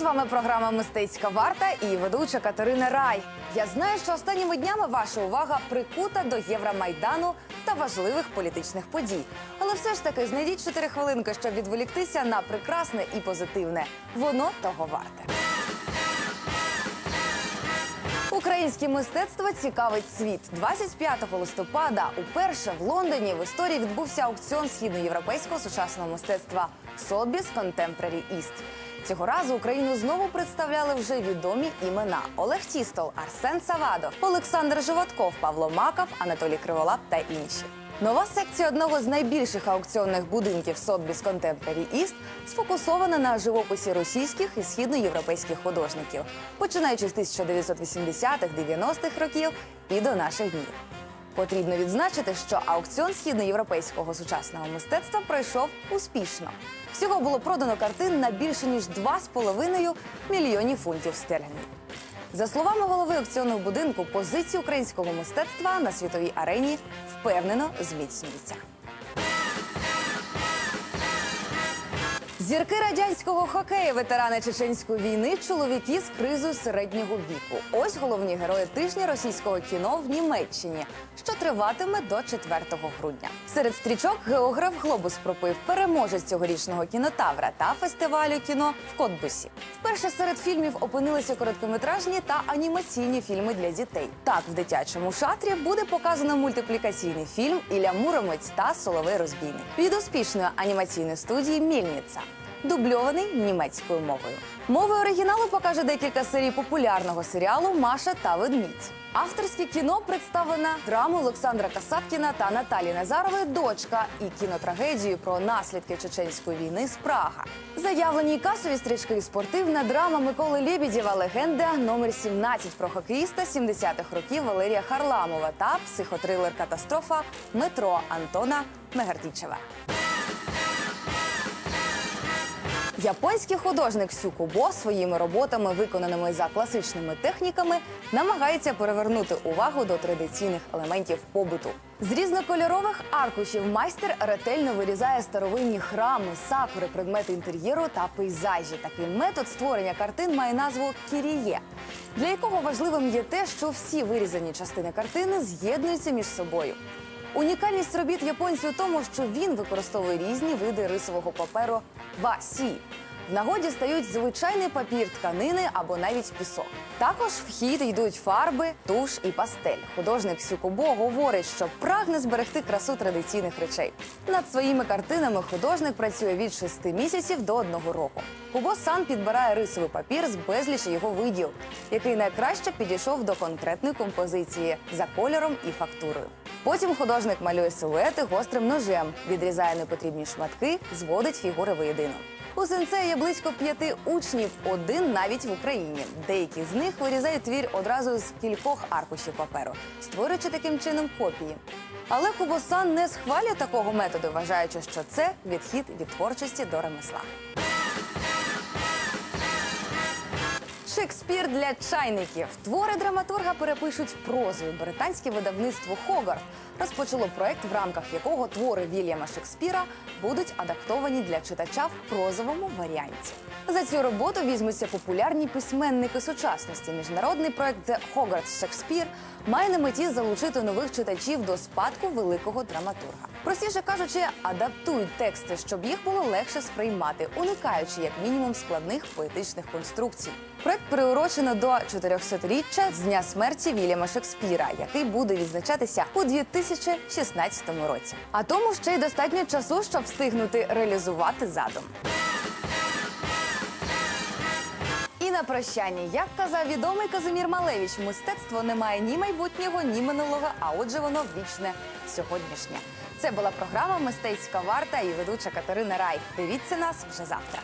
вами програма Мистецька варта і ведуча Катерина Рай. Я знаю, що останніми днями ваша увага прикута до Євромайдану та важливих політичних подій. Але все ж таки знайдіть 4 хвилинки, щоб відволіктися на прекрасне і позитивне. Воно того варте. Українське мистецтво цікавить світ. 25 листопада уперше в Лондоні в історії відбувся аукціон східноєвропейського сучасного мистецтва Sotheby's Contemporary East. Цього разу Україну знову представляли вже відомі імена: Олег Тістол, Арсен Савадов, Олександр Животков, Павло Маков, Анатолій Криволап та інші. Нова секція одного з найбільших аукціонних будинків Sotheby's Contemporary East сфокусована на живописі російських і східноєвропейських художників, починаючи з 1980-х, 90-х років і до наших днів. Потрібно відзначити, що аукціон східноєвропейського сучасного мистецтва пройшов успішно. Всього було продано картин на більше ніж 2,5 мільйонів фунтів стерлінгів. За словами голови аукціонного будинку, позиції українського мистецтва на світовій арені впевнено зміцнюються. Зірки радянського хокею, ветерани чеченської війни, чоловіки з кризою середнього віку. Ось головні герої тижня російського кіно в Німеччині, що триватиме до 4 грудня. Серед стрічок географ Глобус пропив переможець цьогорічного кінотавра та фестивалю кіно в Котбусі. Вперше серед фільмів опинилися короткометражні та анімаційні фільми для дітей. Так, в дитячому шатрі буде показано мультиплікаційний фільм Ілля Муромець та Соловей розбійник від успішної анімаційної студії Мільниця дубльований німецькою мовою. Мовою оригіналу покаже декілька серій популярного серіалу Маша та ведмідь. Авторське кіно представлено драмою Олександра Касаткіна та Наталі Назарової Дочка і кінотрагедію про наслідки чеченської війни Спрага. Заявлені касові стрічки і спортивна драма Миколи Лєбідєва Легенда номер 17 про хокеїста 70-х років Валерія Харламова та психотрилер Катастрофа Метро Антона Мегартічева. Японський художник Сюкубо своїми роботами, виконаними за класичними техніками, намагається перевернути увагу до традиційних елементів побуту. З різнокольорових аркушів майстер ретельно вирізає старовинні храми, сакури, предмети інтер'єру та пейзажі. Такий метод створення картин має назву кіріє, для якого важливим є те, що всі вирізані частини картини з'єднуються між собою. Унікальність робіт японців у тому, що він використовує різні види рисового паперу васі. В нагоді стають звичайний папір тканини або навіть пісок. Також в хід йдуть фарби, туш і пастель. Художник Сюкубо говорить, що прагне зберегти красу традиційних речей. Над своїми картинами художник працює від 6 місяців до одного року. Кубо сам підбирає рисовий папір з безлічі його видів, який найкраще підійшов до конкретної композиції за кольором і фактурою. Потім художник малює силуети гострим ножем, відрізає непотрібні шматки, зводить фігури воєдино. У сенсея є близько п'яти учнів, один навіть в Україні. Деякі з них вирізають твір одразу з кількох аркушів паперу, створюючи таким чином копії. Але Кубосан не схвалює такого методу, вважаючи, що це відхід від творчості до ремесла. Шекспір для чайників. Твори драматурга перепишуть прозою. Британське видавництво Хогарт розпочало проект, в рамках якого твори Вільяма Шекспіра будуть адаптовані для читача в прозовому варіанті. За цю роботу візьмуться популярні письменники сучасності. Міжнародний проект The Hogwarts Shakespeare має на меті залучити нових читачів до спадку великого драматурга. Простіше кажучи, адаптують тексти, щоб їх було легше сприймати, уникаючи як мінімум складних поетичних конструкцій. Проект приурочено до 400-річчя з дня смерті Вільяма Шекспіра, який буде відзначатися у 2016 році. А тому ще й достатньо часу, щоб встигнути реалізувати задум. І на прощання, як казав відомий Казимір Малевич, мистецтво не має ні майбутнього, ні минулого, а отже, воно вічне сьогоднішнє. Це була програма Мистецька варта і ведуча Катерина Рай. Дивіться нас вже завтра.